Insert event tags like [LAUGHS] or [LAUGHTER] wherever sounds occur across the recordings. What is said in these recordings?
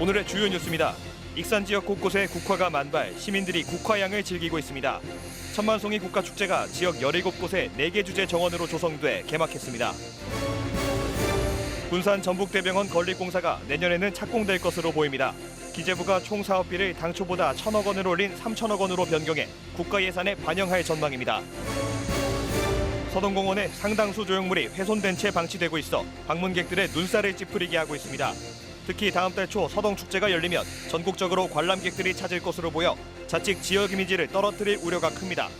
오늘의 주요 뉴스입니다. 익산 지역 곳곳에 국화가 만발, 시민들이 국화향을 즐기고 있습니다. 천만송이 국화축제가 지역 17곳에 4개 주제 정원으로 조성돼 개막했습니다. 군산 전북대병원 건립공사가 내년에는 착공될 것으로 보입니다. 기재부가 총 사업비를 당초보다 천억 원을 올린 3천억 원으로 변경해 국가 예산에 반영할 전망입니다. 서동공원의 상당수 조형물이 훼손된 채 방치되고 있어 방문객들의 눈살을 찌푸리게 하고 있습니다. 특히 다음 달 초 서동 축제가 열리면 전국적으로 관람객들이 찾을 것으로 보여 자칫 지역 이미지를 떨어뜨릴 우려가 큽니다.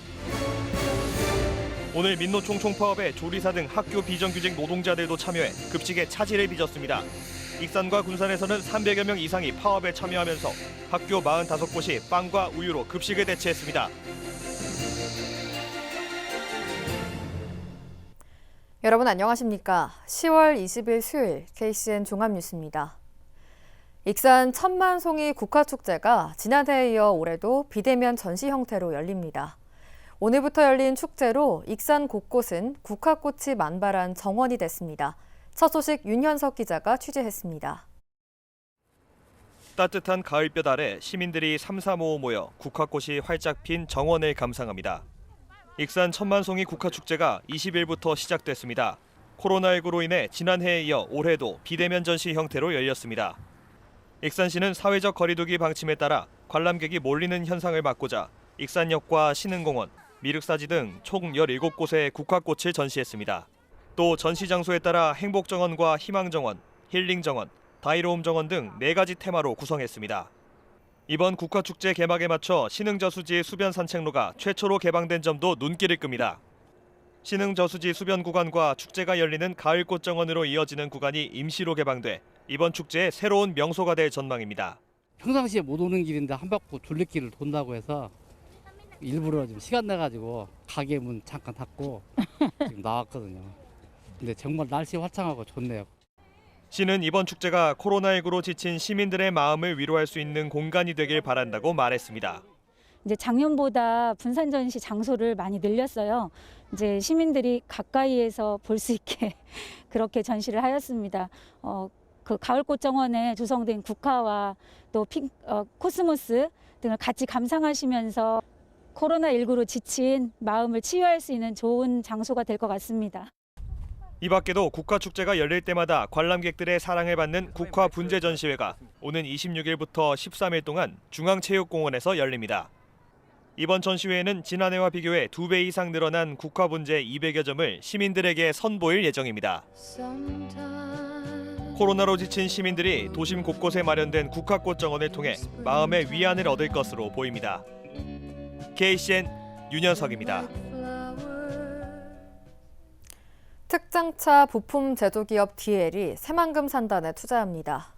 오늘 민노총 총파업에 조리사 등 학교 비정규직 노동자들도 참여해 급식에 차질을 빚었습니다. 익산과 군산에서는 300여 명 이상이 파업에 참여하면서 학교 45곳이 빵과 우유로 급식을 대체했습니다. 여러분 안녕하십니까? 10월 20일 수요일 KCN 종합뉴스입니다. 익산 천만송이 국화축제가 지난해에 이어 올해도 비대면 전시 형태로 열립니다. 오늘부터 열린 축제로 익산 곳곳은 국화꽃이 만발한 정원이 됐습니다. 첫 소식 윤현석 기자가 취재했습니다. 따뜻한 가을볕 아래 시민들이 삼삼오오 모여 국화꽃이 활짝 핀 정원을 감상합니다. 익산 천만송이 국화축제가 20일부터 시작됐습니다. 코로나19로 인해 지난해에 이어 올해도 비대면 전시 형태로 열렸습니다. 익산시는 사회적 거리두기 방침에 따라 관람객이 몰리는 현상을 막고자 익산역과 신흥공원, 미륵사지 등 총 17곳의 국화꽃을 전시했습니다. 또 전시 장소에 따라 행복정원과 희망정원, 힐링정원, 다이로움 정원 등네 가지 테마로 구성했습니다. 이번 국화축제 개막에 맞춰 신흥저수지 수변 산책로가 최초로 개방된 점도 눈길을 끕니다. 신흥저수지 수변 구간과 축제가 열리는 가을꽃 정원으로 이어지는 구간이 임시로 개방돼 이번 축제의 새로운 명소가 될 전망입니다. 평상시에 못 오는 길인데 한 바퀴 둘레길을 돈다고 해서 일부러 좀 시간 내 가지고 가게 문 잠깐 닫고 [LAUGHS] 지금 나왔거든요. 근데 정말 날씨 화창하고 좋네요. 시는 이번 축제가 코로나19로 지친 시민들의 마음을 위로할 수 있는 공간이 되길 바란다고 말했습니다. 이제 작년보다 분산 전시 장소를 많이 늘렸어요. 이제 시민들이 가까이에서 볼 수 있게 [LAUGHS] 그렇게 전시를 하였습니다. 어, 그 가을꽃 정원에 조성된 국화와 또 핑, 어, 코스모스 등을 같이 감상하시면서 코로나19로 지친 마음을 치유할 수 있는 좋은 장소가 될 것 같습니다. 이 밖에도 국화축제가 열릴 때마다 관람객들의 사랑을 받는 국화 분재 전시회가 오는 26일부터 13일 동안 중앙체육공원에서 열립니다. 이번 전시회에는 지난해와 비교해 2배 이상 늘어난 국화 분재 200여 점을 시민들에게 선보일 예정입니다. 코로나로 지친 시민들이 도심 곳곳에 마련된 국화꽃 정원을 통해 마음의 위안을 얻을 것으로 보입니다. KCN 윤현석입니다. 특장차 부품 제조기업 DL이 새만금 산단에 투자합니다.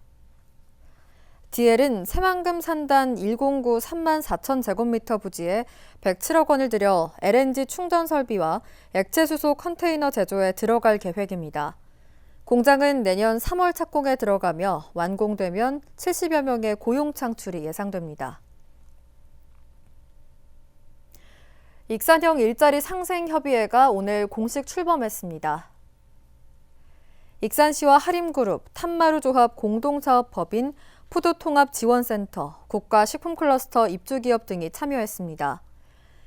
DL은 새만금 산단 109 3만 4천 제곱미터 부지에 107억 원을 들여 LNG 충전 설비와 액체 수소 컨테이너 제조에 들어갈 계획입니다. 공장은 내년 3월 착공에 들어가며 완공되면 70여 명의 고용 창출이 예상됩니다. 익산형 일자리 상생 협의회가 오늘 공식 출범했습니다. 익산시와 하림그룹, 탄마루조합 공동사업법인 푸드통합지원센터, 국가식품클러스터 입주기업 등이 참여했습니다.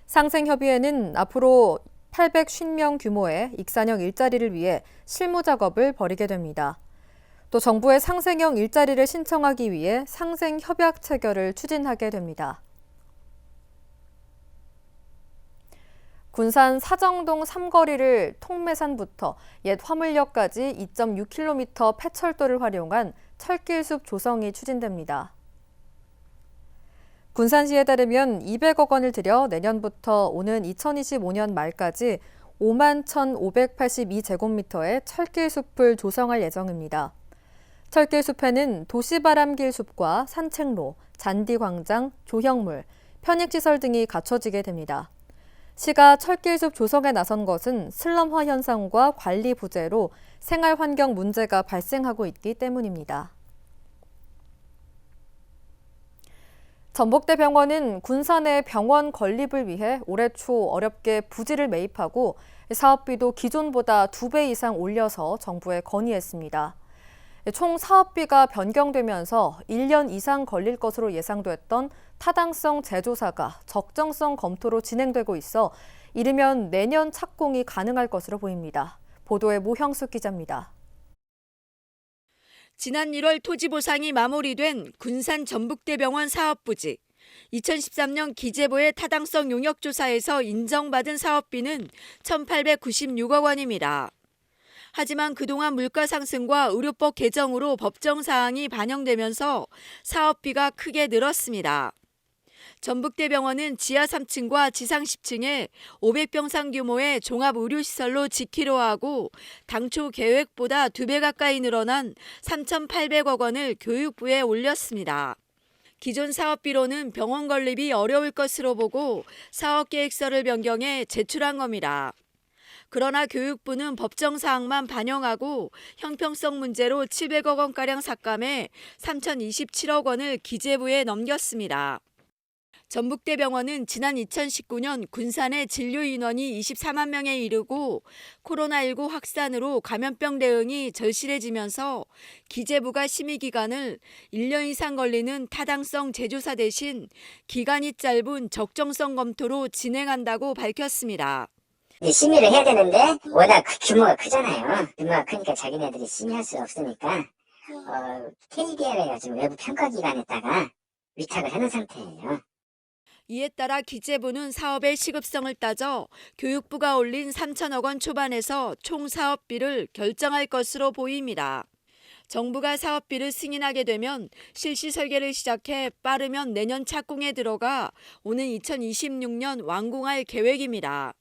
상생협의회는 앞으로 850명 규모의 익산형 일자리를 위해 실무 작업을 벌이게 됩니다. 또 정부의 상생형 일자리를 신청하기 위해 상생 협약 체결을 추진하게 됩니다. 군산 사정동 삼거리를 통매산부터 옛 화물역까지 2.6km 폐철도를 활용한 철길숲 조성이 추진됩니다. 군산시에 따르면 200억 원을 들여 내년부터 오는 2025년 말까지 5만 1,582제곱미터의 철길숲을 조성할 예정입니다. 철길숲에는 도시바람길 숲과 산책로, 잔디광장, 조형물, 편익시설 등이 갖춰지게 됩니다. 시가 철길숲 조성에 나선 것은 슬럼화 현상과 관리 부재로 생활 환경 문제가 발생하고 있기 때문입니다. 전북대 병원은 군산의 병원 건립을 위해 올해 초 어렵게 부지를 매입하고 사업비도 기존보다 두 배 이상 올려서 정부에 건의했습니다. 총 사업비가 변경되면서 1년 이상 걸릴 것으로 예상됐던 타당성 재조사가 적정성 검토로 진행되고 있어 이르면 내년 착공이 가능할 것으로 보입니다. 보도에 모형숙 기자입니다. 지난 1월 토지 보상이 마무리된 군산 전북대병원 사업 부지. 2013년 기재부의 타당성 용역 조사에서 인정받은 사업비는 1,896억 원입니다. 하지만 그동안 물가 상승과 의료법 개정으로 법정 사항이 반영되면서 사업비가 크게 늘었습니다. 전북대병원은 지하 3층과 지상 10층에 500병상 규모의 종합의료시설로 짓기로 하고 당초 계획보다 2배 가까이 늘어난 3,800억 원을 교육부에 올렸습니다. 기존 사업비로는 병원 건립이 어려울 것으로 보고 사업계획서를 변경해 제출한 겁니다. 그러나 교육부는 법정 사항만 반영하고 형평성 문제로 700억 원가량 삭감해 3,027억 원을 기재부에 넘겼습니다. 전북대병원은 지난 2019년 군산의 진료 인원이 24만 명에 이르고 코로나19 확산으로 감염병 대응이 절실해지면서 기재부가 심의 기간을 1년 이상 걸리는 타당성 재조사 대신 기간이 짧은 적정성 검토로 진행한다고 밝혔습니다. 심의를 해야 되는데 워낙 그 규모가 크잖아요. 규모가 크니까 자기네들이 심의할 수 없으니까 어, KDL 해가지고 외부 평가 기관에다가 위탁을 하는 상태예요. 이에 따라 기재부는 사업의 시급성을 따져 교육부가 올린 3천억 원 초반에서 총 사업비를 결정할 것으로 보입니다. 정부가 사업비를 승인하게 되면 실시 설계를 시작해 빠르면 내년 착공에 들어가 오는 2026년 완공할 계획입니다.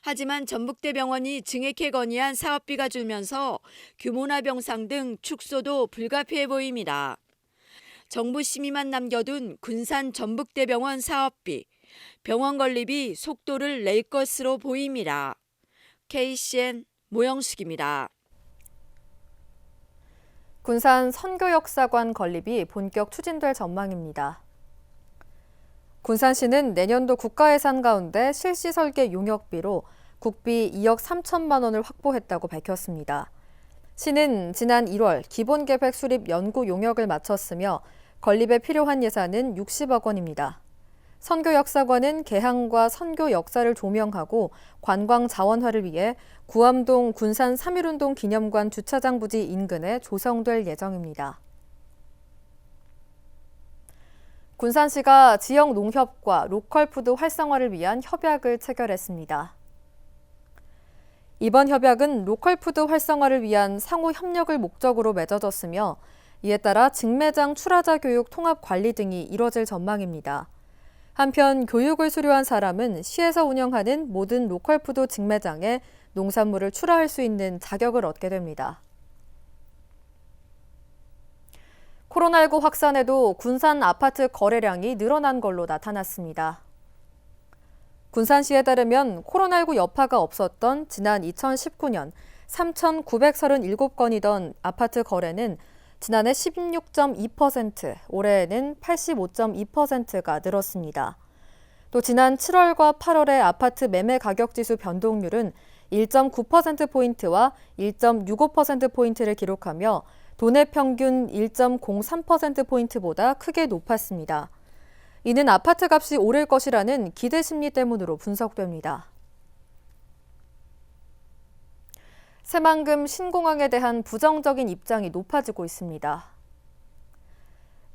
하지만 전북대병원이 증액해 건의한 사업비가 줄면서 규모나 병상 등 축소도 불가피해 보입니다. 정부 심의만 남겨둔 군산 전북대병원 사업비, 병원 건립이 속도를 낼 것으로 보입니다. KCN 모영숙입니다. 군산 선교역사관 건립이 본격 추진될 전망입니다. 군산시는 내년도 국가예산 가운데 실시 설계 용역비로 국비 2억 3천만 원을 확보했다고 밝혔습니다. 시는 지난 1월 기본계획 수립 연구 용역을 마쳤으며 건립에 필요한 예산은 60억 원입니다. 선교 역사관은 개항과 선교 역사를 조명하고 관광 자원화를 위해 구암동 군산 3.1운동 기념관 주차장 부지 인근에 조성될 예정입니다. 군산시가 지역 농협과 로컬푸드 활성화를 위한 협약을 체결했습니다. 이번 협약은 로컬푸드 활성화를 위한 상호 협력을 목적으로 맺어졌으며 이에 따라 직매장 출하자 교육 통합 관리 등이 이뤄질 전망입니다. 한편 교육을 수료한 사람은 시에서 운영하는 모든 로컬푸드 직매장에 농산물을 출하할 수 있는 자격을 얻게 됩니다. 코로나19 확산에도 군산 아파트 거래량이 늘어난 걸로 나타났습니다. 군산시에 따르면 코로나19 여파가 없었던 지난 2019년 3,937건이던 아파트 거래는 지난해 16.2%, 올해에는 85.2%가 늘었습니다. 또 지난 7월과 8월의 아파트 매매 가격 지수 변동률은 1.9%포인트와 1.65%포인트를 기록하며 도내 평균 1.03%포인트보다 크게 높았습니다. 이는 아파트 값이 오를 것이라는 기대 심리 때문으로 분석됩니다. 새만금 신공항에 대한 부정적인 입장이 높아지고 있습니다.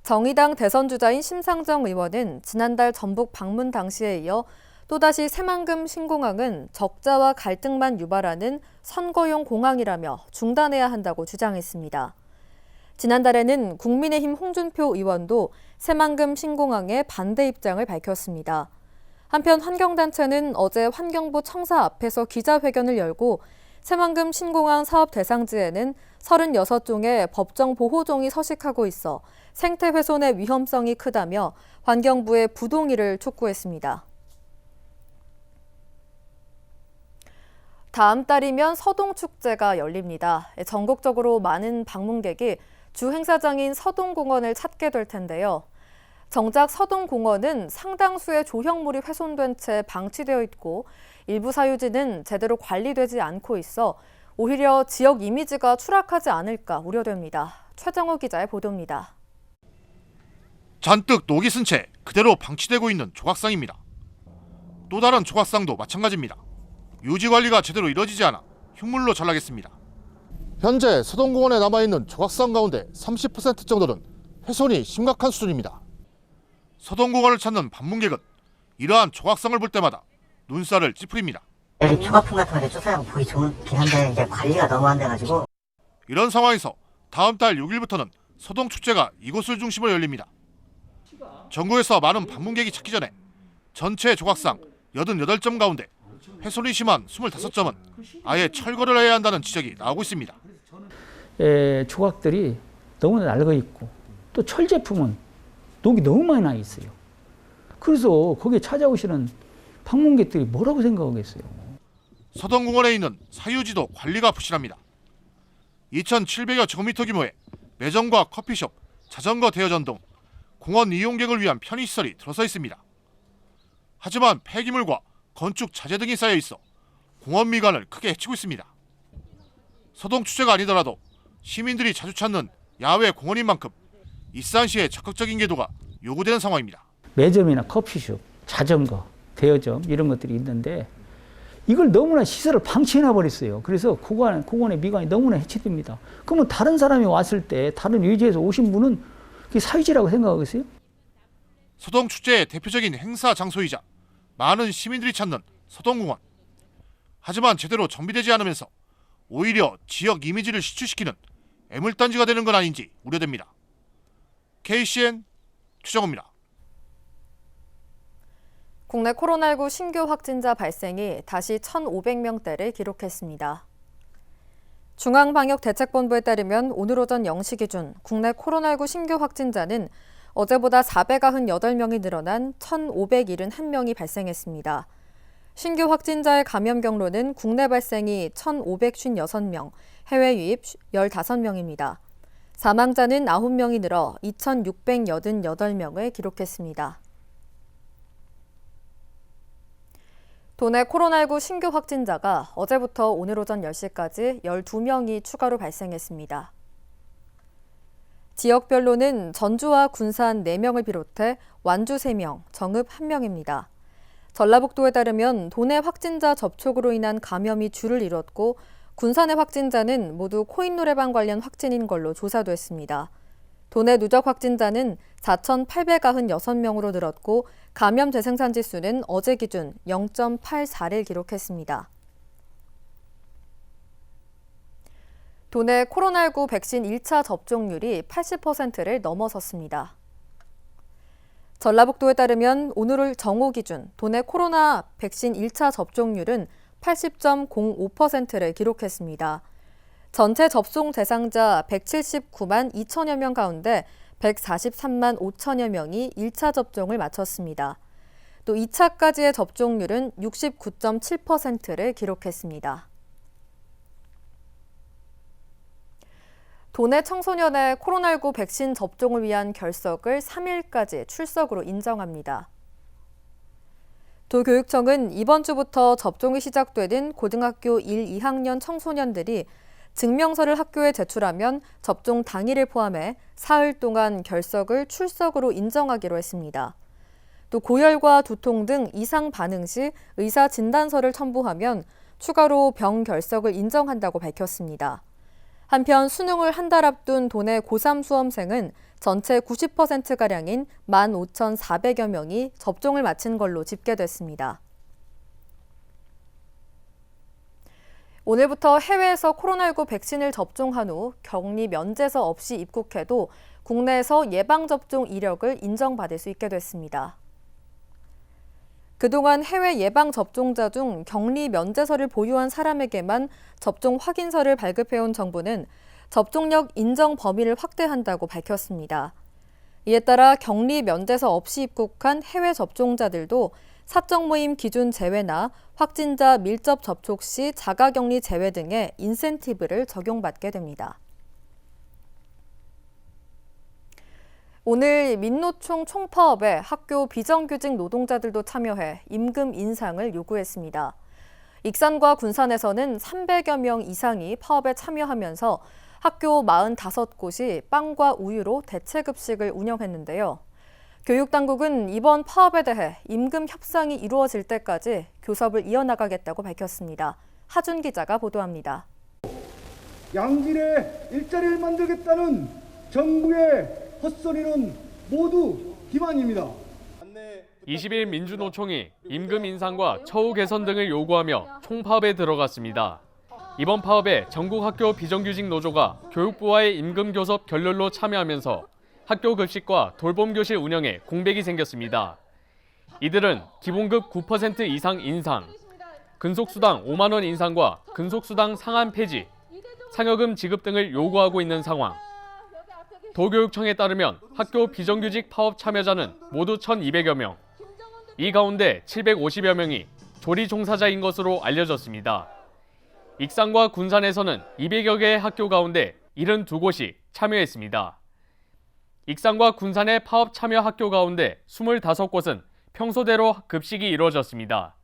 정의당 대선 주자인 심상정 의원은 지난달 전북 방문 당시에 이어 또다시 새만금 신공항은 적자와 갈등만 유발하는 선거용 공항이라며 중단해야 한다고 주장했습니다. 지난달에는 국민의힘 홍준표 의원도 새만금 신공항에 반대 입장을 밝혔습니다. 한편 환경단체는 어제 환경부 청사 앞에서 기자회견을 열고 새만금 신공항 사업 대상지에는 36종의 법정 보호종이 서식하고 있어 생태 훼손의 위험성이 크다며 환경부의 부동의를 촉구했습니다. 다음 달이면 서동축제가 열립니다. 전국적으로 많은 방문객이 주 행사장인 서동공원을 찾게 될 텐데요. 정작 서동공원은 상당수의 조형물이 훼손된 채 방치되어 있고 일부 사유지는 제대로 관리되지 않고 있어 오히려 지역 이미지가 추락하지 않을까 우려됩니다. 최정호 기자의 보도입니다. 잔뜩 녹이 쓴 채 그대로 방치되고 있는 조각상입니다. 또 다른 조각상도 마찬가지입니다. 유지 관리가 제대로 이뤄지지 않아 흉물로 전락했습니다. 현재 서동공원에 남아있는 조각상 가운데 30% 정도는 훼손이 심각한 수준입니다. 서동공원을 찾는 방문객은 이러한 조각상을 볼 때마다 눈살을 찌푸립니다. 여기 조각품 같은 거 조사하고 보기 좋긴 한데 이제 관리가 너무 안 돼가지고 이런 상황에서 다음 달 6일부터는 서동 축제가 이곳을 중심으로 열립니다. 전국에서 많은 방문객이 찾기 전에 전체 조각상 88점 가운데 훼손이 심한 25점은 아예 철거를 해야 한다는 지적이 나오고 있습니다. 에, 조각들이 너무나 낡아 있고 또 철 제품은 녹이 너무 많이 나 있어요. 그래서 거기에 찾아오시는 방문객들이 뭐라고 생각하겠어요? 서동공원에 있는 사유지도 관리가 부실합니다. 2,700여 제곱미터 규모의 매점과 커피숍, 자전거 대여전 등 공원 이용객을 위한 편의시설이 들어서 있습니다. 하지만 폐기물과 건축 자재 등이 쌓여 있어 공원 미관을 크게 해치고 있습니다. 서동 축제가 아니더라도 시민들이 자주 찾는 야외 공원인 만큼 일산시의 적극적인 계도가 요구되는 상황입니다. 매점이나 커피숍, 자전거, 대여점 이런 것들이 있는데 이걸 너무나 시설을 방치해놔 버렸어요. 그래서 공원, 공원의 미관이 너무나 해치됩니다. 그러면 다른 사람이 왔을 때 다른 외지에서 오신 분은 그게 사유지라고 생각하겠어요? 서동 축제의 대표적인 행사 장소이자 많은 시민들이 찾는 서동공원. 하지만 제대로 정비되지 않으면서 오히려 지역 이미지를 실추시키는 애물단지가 되는 건 아닌지 우려됩니다. KCN 추정호입니다. 국내 코로나19 신규 확진자 발생이 다시 1,500명대를 기록했습니다. 중앙방역대책본부에 따르면 오늘 오전 0시 기준 국내 코로나19 신규 확진자는 어제보다 498명이 늘어난 1,571명이 발생했습니다. 신규 확진자의 감염 경로는 국내 발생이 1,556명, 해외 유입 15명입니다. 사망자는 9명이 늘어 2,688명을 기록했습니다. 도내 코로나19 신규 확진자가 어제부터 오늘 오전 10시까지 12명이 추가로 발생했습니다. 지역별로는 전주와 군산 4명을 비롯해 완주 3명, 정읍 1명입니다. 전라북도에 따르면 도내 확진자 접촉으로 인한 감염이 줄을 이뤘고 군산의 확진자는 모두 코인 노래방 관련 확진인 걸로 조사됐습니다. 도내 누적 확진자는 4,896명으로 늘었고 감염 재생산 지수는 어제 기준 0.84를 기록했습니다. 도내 코로나19 백신 1차 접종률이 80%를 넘어섰습니다. 전라북도에 따르면 오늘 정오 기준 도내 코로나 백신 1차 접종률은 80.05%를 기록했습니다. 전체 접종 대상자 179만 2천여 명 가운데 143만 5천여 명이 1차 접종을 마쳤습니다. 또 2차까지의 접종률은 69.7%를 기록했습니다. 도내 청소년의 코로나19 백신 접종을 위한 결석을 3일까지 출석으로 인정합니다. 도교육청은 이번 주부터 접종이 시작되는 고등학교 1, 2학년 청소년들이 증명서를 학교에 제출하면 접종 당일을 포함해 사흘 동안 결석을 출석으로 인정하기로 했습니다. 또 고열과 두통 등 이상 반응 시 의사 진단서를 첨부하면 추가로 병 결석을 인정한다고 밝혔습니다. 한편 수능을 한 달 앞둔 도내 고3 수험생은 전체 90%가량인 15,400여 명이 접종을 마친 걸로 집계됐습니다. 오늘부터 해외에서 코로나19 백신을 접종한 후 격리 면제서 없이 입국해도 국내에서 예방접종 이력을 인정받을 수 있게 됐습니다. 그동안 해외 예방접종자 중 격리 면제서를 보유한 사람에게만 접종 확인서를 발급해온 정부는 접종력 인정 범위를 확대한다고 밝혔습니다. 이에 따라 격리 면제서 없이 입국한 해외 접종자들도 사적 모임 기준 제외나 확진자 밀접 접촉 시 자가 격리 제외 등의 인센티브를 적용받게 됩니다. 오늘 민노총 총파업에 학교 비정규직 노동자들도 참여해 임금 인상을 요구했습니다. 익산과 군산에서는 300여 명 이상이 파업에 참여하면서 학교 45곳이 빵과 우유로 대체급식을 운영했는데요. 교육당국은 이번 파업에 대해 임금 협상이 이루어질 때까지 교섭을 이어나가겠다고 밝혔습니다. 하준 기자가 보도합니다. 양질의 일자리를 만들겠다는 정부의 헛소리는 모두 기만입니다. 20일 민주노총이 임금 인상과 처우 개선 등을 요구하며 총파업에 들어갔습니다. 이번 파업에 전국 학교 비정규직 노조가 교육부와의 임금 교섭 결렬로 참여하면서 학교 급식과 돌봄 교실 운영에 공백이 생겼습니다. 이들은 기본급 9% 이상 인상, 근속수당 5만 원 인상과 근속수당 상한 폐지, 상여금 지급 등을 요구하고 있는 상황. 도교육청에 따르면 학교 비정규직 파업 참여자는 모두 1,200여 명. 이 가운데 750여 명이 조리 종사자인 것으로 알려졌습니다. 익산과 군산에서는 200여 개의 학교 가운데 72곳이 참여했습니다. 익산과 군산의 파업 참여 학교 가운데 25곳은 평소대로 급식이 이루어졌습니다.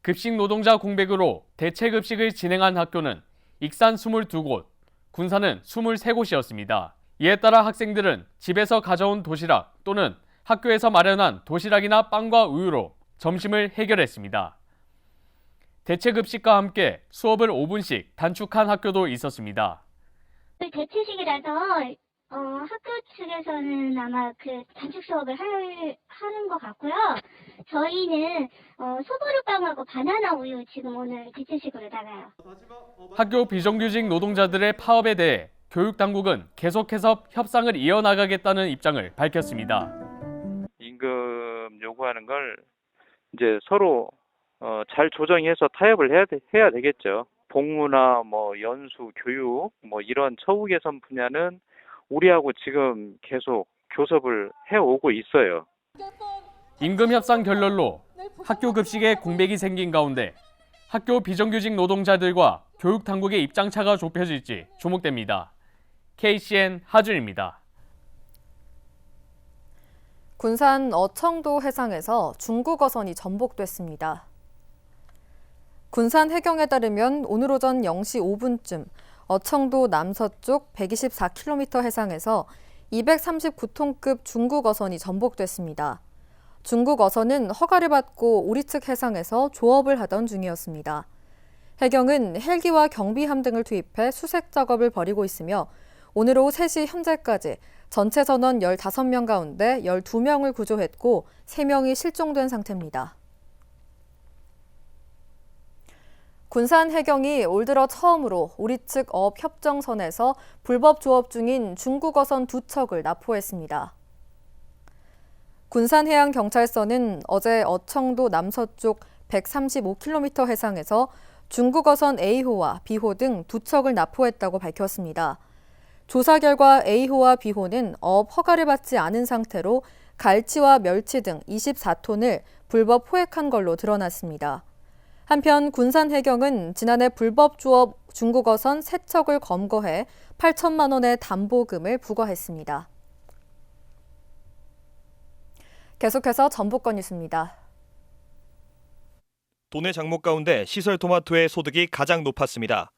급식 노동자 공백으로 대체 급식을 진행한 학교는 익산 22곳, 군산은 23곳이었습니다. 이에 따라 학생들은 집에서 가져온 도시락 또는 학교에서 마련한 도시락이나 빵과 우유로 점심을 해결했습니다. 대체 급식과 함께 수업을 5분씩 단축한 학교도 있었습니다. 대체식이라서 어, 학교 측에서는 아마 그 단축 수업을 할, 하는 것 같고요. 저희는 어, 소보루빵하고 바나나 우유 지금 오늘 대체식으로 나가요. 학교 비정규직 노동자들의 파업에 대해 교육당국은 계속해서 협상을 이어나가겠다는 입장을 밝혔습니다. 임금 요구하는 걸 이제 서로 어, 잘 조정해서 타협을 해야 돼, 해야 되겠죠. 복무나 뭐 연수, 교육 뭐 이런 처우 개선 분야는 우리하고 지금 계속 교섭을 해오고 있어요. 임금 협상 결렬로 학교 급식에 공백이 생긴 가운데 학교 비정규직 노동자들과 교육 당국의 입장차가 좁혀질지 주목됩니다. KCN 하준입니다. 군산 어청도 해상에서 중국 어선이 전복됐습니다. 군산 해경에 따르면 오늘 오전 0시 5분쯤 어청도 남서쪽 124km 해상에서 239톤급 중국 어선이 전복됐습니다. 중국 어선은 허가를 받고 우리 측 해상에서 조업을 하던 중이었습니다. 해경은 헬기와 경비함 등을 투입해 수색 작업을 벌이고 있으며 오늘 오후 3시 현재까지 전체 선원 15명 가운데 12명을 구조했고 3명이 실종된 상태입니다. 군산 해경이 올 들어 처음으로 우리 측 어업 협정선에서 불법 조업 중인 중국 어선 두 척을 납포했습니다. 군산해양경찰서는 어제 어청도 남서쪽 135km 해상에서 중국 어선 A호와 B호 등 두 척을 납포했다고 밝혔습니다. 조사 결과 A호와 B호는 어업 허가를 받지 않은 상태로 갈치와 멸치 등 24톤을 불법 포획한 걸로 드러났습니다. 한편 군산해경은 지난해 불법 조업 중국어선 3척을 검거해 8천만 원의 담보금을 부과했습니다. 계속해서 전북권 뉴스입니다. 도내 작목 가운데 시설 토마토의 소득이 가장 높았습니다.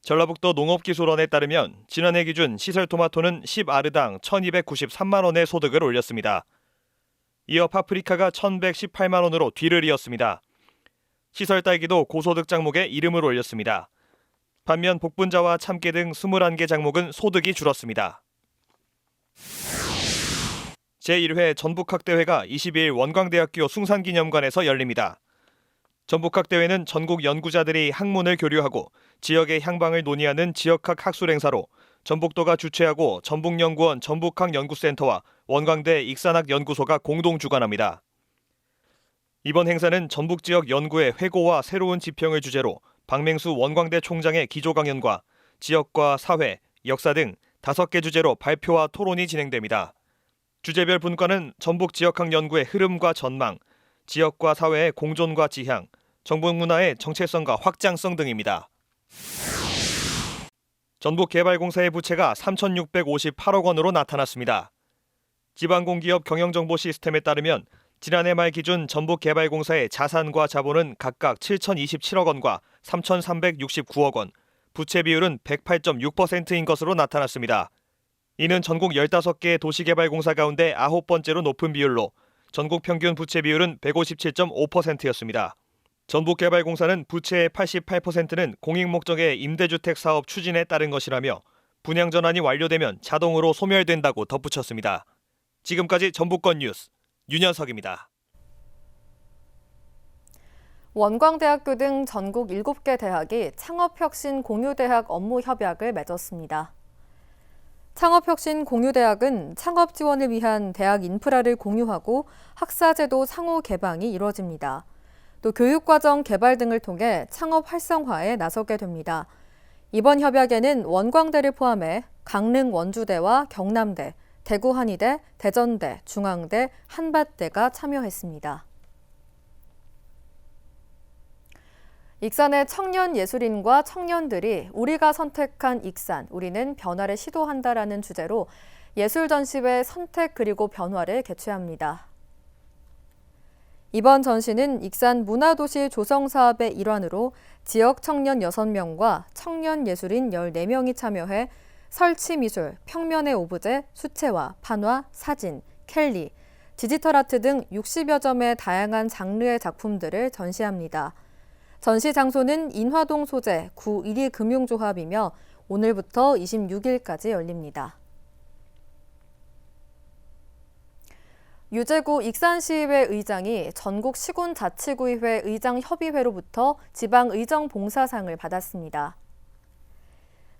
전라북도 농업기술원에 따르면 지난해 기준 시설 토마토는 10아르당 1,293만 원의 소득을 올렸습니다. 이어 파프리카가 1,118만 원으로 뒤를 이었습니다. 시설 딸기도 고소득 장목에 이름을 올렸습니다. 반면 복분자와 참깨 등 21개 장목은 소득이 줄었습니다. 제1회 전북학대회가 22일 원광대학교 숭산기념관에서 열립니다. 전북학대회는 전국 연구자들이 학문을 교류하고 지역의 향방을 논의하는 지역학 학술 행사로 전북도가 주최하고 전북연구원 전북학연구센터와 원광대 익산학연구소가 공동 주관합니다. 이번 행사는 전북 지역 연구의 회고와 새로운 지평을 주제로 박맹수 원광대 총장의 기조 강연과 지역과 사회, 역사 등 다섯 개 주제로 발표와 토론이 진행됩니다. 주제별 분과는 전북 지역학 연구의 흐름과 전망, 지역과 사회의 공존과 지향, 정부 문화의 정체성과 확장성 등입니다. 전북개발공사의 부채가 3,658억 원으로 나타났습니다. 지방공기업 경영정보 시스템에 따르면 지난해 말 기준 전북개발공사의 자산과 자본은 각각 7,027억 원과 3,369억 원, 부채 비율은 108.6%인 것으로 나타났습니다. 이는 전국 15개 도시개발공사 가운데 아홉 번째로 높은 비율로 전국 평균 부채 비율은 157.5%였습니다. 전북개발공사는 부채의 88%는 공익 목적의 임대주택 사업 추진에 따른 것이라며 분양 전환이 완료되면 자동으로 소멸된다고 덧붙였습니다. 지금까지 전북권 뉴스 윤현석입니다. 원광대학교 등 전국 7개 대학이 창업혁신 공유대학 업무 협약을 맺었습니다. 창업혁신 공유대학은 창업 지원을 위한 대학 인프라를 공유하고 학사제도 상호 개방이 이루어집니다. 또 교육과정 개발 등을 통해 창업 활성화에 나서게 됩니다. 이번 협약에는 원광대를 포함해 강릉 원주대와 경남대, 대구 한의대, 대전대, 중앙대, 한밭대가 참여했습니다. 익산의 청년 예술인과 청년들이 우리가 선택한 익산, 우리는 변화를 시도한다라는 주제로 예술 전시회 선택 그리고 변화를 개최합니다. 이번 전시는 익산 문화도시 조성 사업의 일환으로 지역 청년 6명과 청년 예술인 14명이 참여해 설치 미술, 평면의 오브제, 수채화, 판화, 사진, 켈리, 디지털 아트 등 60여 점의 다양한 장르의 작품들을 전시합니다. 전시 장소는 인화동 소재 구 1위 금융조합이며 오늘부터 26일까지 열립니다. 유재구 익산시의회 의장이 전국 시군자치구의회 의장협의회로부터 지방의정 봉사상을 받았습니다.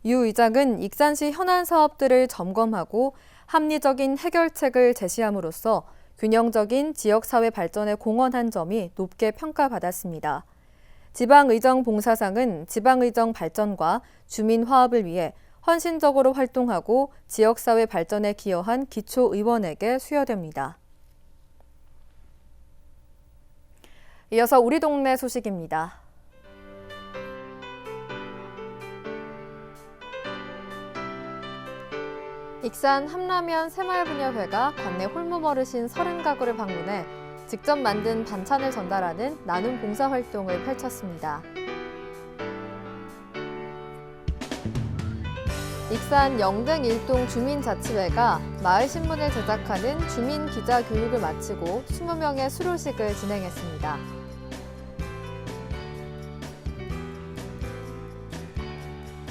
유 의장은 익산시 현안 사업들을 점검하고 합리적인 해결책을 제시함으로써 균형적인 지역사회 발전에 공헌한 점이 높게 평가받았습니다. 지방의정 봉사상은 지방의정 발전과 주민 화합을 위해 헌신적으로 활동하고 지역사회 발전에 기여한 기초의원에게 수여됩니다. 이어서 우리 동네 소식입니다. 익산 함라면 새마을분야회가 관내 홀몸 어르신 30가구를 방문해 직접 만든 반찬을 전달하는 나눔 봉사활동을 펼쳤습니다. 익산 영등 일동 주민자치회가 마을신문을 제작하는 주민 기자 교육을 마치고 20명의 수료식을 진행했습니다.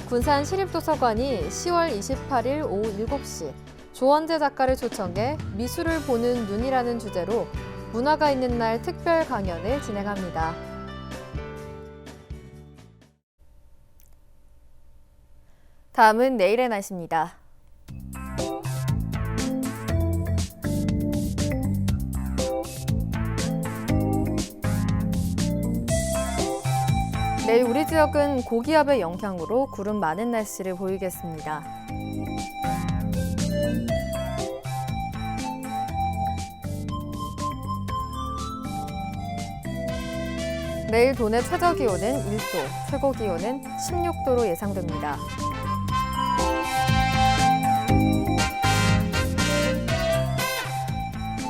군산 시립도서관이 10월 28일 오후 7시 조원재 작가를 초청해 미술을 보는 눈이라는 주제로 문화가 있는 날 특별 강연을 진행합니다. 다음은 내일의 날씨입니다. 지역은 고기압의 영향으로 구름 많은 날씨를 보이겠습니다. 내일 도내 최저 기온은 1도, 최고 기온은 16도로 예상됩니다.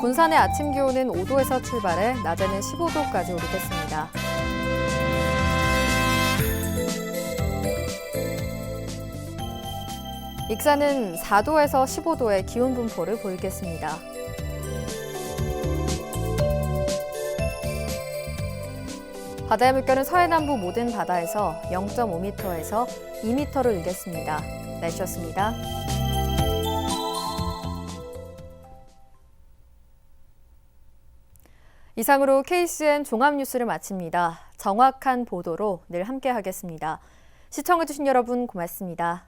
군산의 아침 기온은 5도에서 출발해 낮에는 15도까지 오르겠습니다. 익산은 4도에서 15도의 기온 분포를 보이겠습니다. 바다의 물결은 서해남부 모든 바다에서 0.5m에서 2m로 일겠습니다. 날씨였습니다. 이상으로 KCN 종합뉴스를 마칩니다. 정확한 보도로 늘 함께하겠습니다. 시청해주신 여러분 고맙습니다.